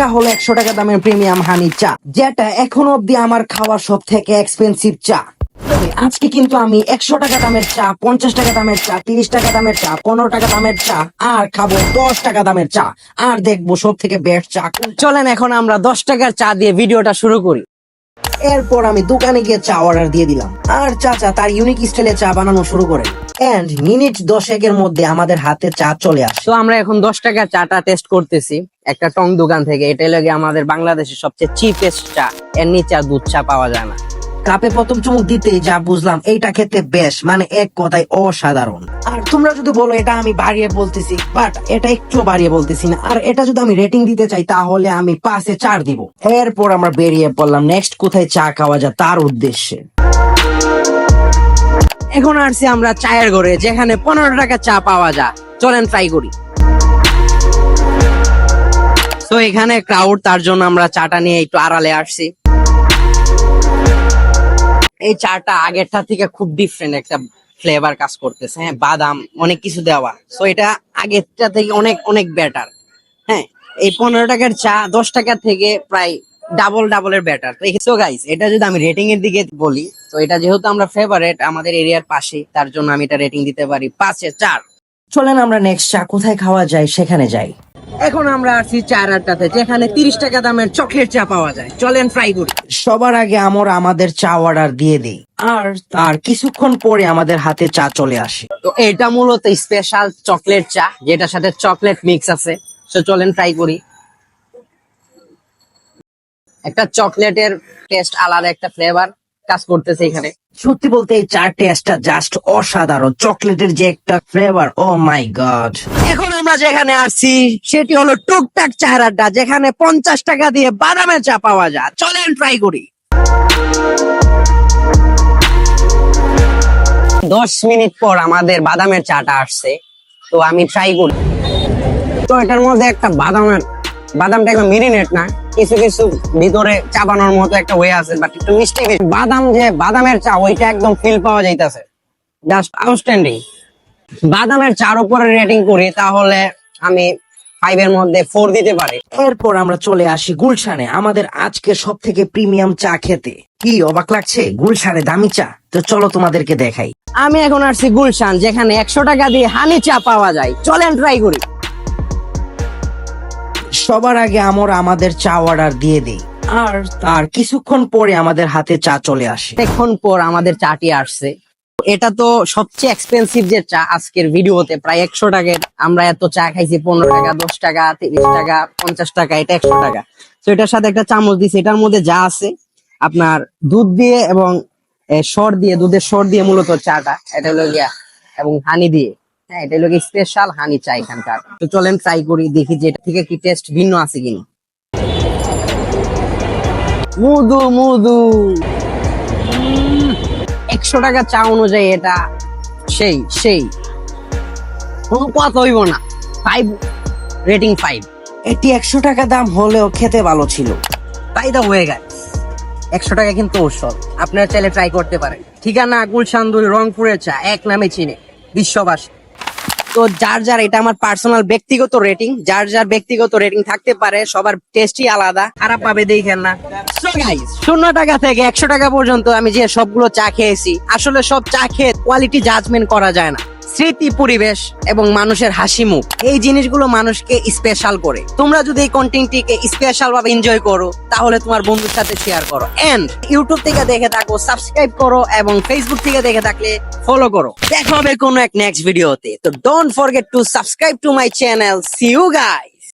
এটা হলো একশো টাকা দামের প্রিমিয়াম হানি চা, যেটা এখন অব্দি আমার খাওয়া সব থেকে এক্সপেন্সিভ চা আজকে কিন্তু আমি একশো টাকা দামের চা, পঞ্চাশ টাকা দামের চা, তিরিশ টাকা দামের চা, পনেরো টাকা দামের চা, আর খাব দশ টাকা দামের চা, আর দেখব সব থেকে বেস্ট চা চলেন এখন আমরা দশ টাকার চা দিয়ে ভিডিওটা শুরু করি। এরপর আমি দোকানে গিয়ে চা অর্ডার দিয়ে দিলাম। আর চাচা তার ইউনিক স্টাইলে চা বানানো শুরু করে। এন্ড মিনিট দশেকের মধ্যে আমাদের হাতে চা চলে আসে। তো আমরা এখন দশ টাকা চাটা টেস্ট করতেছি। একটা টং দোকান থেকে। এটাই লাগে আমাদের বাংলাদেশের সবচেয়ে চিপেস্ট চা। এর নিচে দুধ চা পাওয়া যায় না। কাপে প্রথম চুমুক দিতেই যা বুঝলাম, এইটা খেতে বেশ মানে এক কথায় অসাধারণ। আর তোমরা যদি বলো, এটা আমি বাড়িয়ে বলতেছি বাট এটা একটু বাড়িয়ে বলতেছি না। আর এটা যদি আমি রেটিং দিতে চাই, তাহলে আমি পাঁচে চার দিব। এরপর আমরা বেরিয়ে পড়লাম নেক্সট কোথায় চা খাওয়া যায় তার উদ্দেশ্যে। এখন আসছি আমরা চায়ের ঘরে, যেখানে পনেরো টাকা চা পাওয়া যায়। চলেন ট্রাই করি। তো এখানে ক্রাউড তার জন্য আমরা চাটা নিয়ে একটু আড়ালে আসছি। এই চাটা আগেরটা থেকে খুব ডিফারেন্ট একটা ফ্লেভার কাজ করতেছে হ্যাঁ বাদাম, অনেক কিছু দেওয়া। তো এটা আগেরটা থেকে অনেক অনেক বেটার হ্যাঁ। এই পনেরো টাকার চা দশ টাকা থেকে প্রায় ডাবল ডাবলের বেটার তো গাইস এটা যদি আমি রেটিং এর দিকে বলি, তো এটা যেহেতু আমরা ফেভারিট আমাদের এরিয়ার পাশে, তার জন্য আমি এটা রেটিং দিতে পারি পাঁচে চার। চলেন আমরা নেক্সট চা কোথায় খাওয়া যায় সেখানে যাই। এখন আমরা আসছি চার আটটাতে যেখানে তিরিশ টাকা দামের চকলেট চা পাওয়া যায়। চলেন ফ্রাই করি। সবার আগে আমরা আমাদের চা অর্ডার দিয়ে দিই। আর তার কিছুক্ষণ পরে আমাদের হাতে চা চলে আসে। তো এটা মূলত স্পেশাল চকলেট চা যেটার সাথে চকলেট মিক্স আছে। তো চলেন ট্রাই করি। একটা চকলেটের টেস্ট আলাদা একটা ফ্লেভার কাজ করতেছে এখানে। সত্যি বলতে এই চার টেস্টটা জাস্ট অসাধারণ। চকলেটের যে একটা ফ্লেভার ও মাই গড এখন আমরা যেখানে আসছি সেটি হলো টুকটাক চায়ের যেখানে পঞ্চাশ টাকা দিয়ে বাদামের চা পাওয়া যায়। চলেন ট্রাই করি। দশ মিনিট পর আমাদের বাদামের চাটা আসছে। তো আমি ট্রাই করি। তো এটার মধ্যে একটা বাদামের বাদামটা একদম মেরিনেট না। কিছু কিছু ভিতরে চাবানোর মতো একটা ওয়ে আছে বাট একটু মিষ্টি। বাদাম যে বাদামের চা ওইটা একদম ফিল পাওয়া যাইতেছে। জাস্ট আউটস্ট্যান্ডিং বাদামের চার উপরে রেটিং করি তাহলে আমি ফাইভ এর মধ্যে ফোর দিতে পারি। এরপর আমরা চলে আসি গুলশানে আমাদের আজকে সব থেকে প্রিমিয়াম চা খেতে। কি অবাক লাগছে? গুলশানে দামি চা। তো চলো তোমাদেরকে দেখাই। আমি এখন আসছি গুলশান যেখানে একশো টাকা দিয়ে হানি চা পাওয়া যায়। চলেন ট্রাই করি। সবার আগে আমরা আমাদের চা অর্ডার দিয়ে দিই। আর তার কিছুক্ষণ পরে আমাদের হাতে চা চলে আসে। অনেকক্ষণ পর আমাদের চাটি আসছে। এটা তো সবচেয়ে এক্সপেন্সিভ যে চা আজকের ভিডিওতে প্রায় একশো টাকার। আমরা এত চা খাইছি পনেরো টাকা দশ টাকা তিরিশ টাকা পঞ্চাশ টাকা এটা একশো টাকা। তো এটার সাথে একটা চামচ দিছে। এটার মধ্যে যা আছে আপনার দুধ দিয়ে এবং সর দিয়ে দুধের সর দিয়ে মূলত চাটা। এটা হলো গিয়া এবং হানি দিয়ে। হ্যাঁ এটা হলো স্পেশাল হানি চা এখানকার। তো চলেন ট্রাই করি দেখি যে এটা থেকে কি টেস্ট ভিন্ন আছে কিনা। মুদু মুদু একশো টাকা চা অনুযায়ী এটা সেই সেই। কোনো কথা হইব না। ফাইভ রেটিং ফাইভ এটি একশো টাকা দাম হলেও খেতে ভালো ছিল। তাই তো হয়ে গেছে একশো টাকা কিন্তু ঔষধ। আপনারা চাইলে ট্রাই করতে পারেন। ঠিকানা গুলশান দুই রংপুরের চা এক নামে চিনে। বিশ্ববাসী। তো যার যার, এটা আমার পার্সোনাল ব্যক্তিগত রেটিং যার যার ব্যক্তিগত রেটিং থাকতে পারে, সবার টেস্টই আলাদা, খারাপ পাবে দেখেন না। শূন্য টাকা থেকে একশো টাকা পর্যন্ত আমি যে সবগুলো চা খেয়েছি, আসলে সব চা খেয়ে কোয়ালিটি জাজমেন্ট করা যায় না। স্মৃতি পরিবেশ এবং মানুষের হাসি মুখ, এই জিনিসগুলো মানুষকে স্পেশাল করে। তোমরা যদি এই কন্টেন্টটিকে স্পেশাল ভাবে এনজয় করো, তাহলে তোমার বন্ধুর সাথে শেয়ার করো। এন্ড ইউটিউব থেকে দেখে থাকো সাবস্ক্রাইব করো এবং ফেসবুক থেকে দেখে থাকলে ফলো করো। দেখা হবে কোনো এক নেক্সট ভিডিওতে তো don't forget to subscribe to my channel see you guys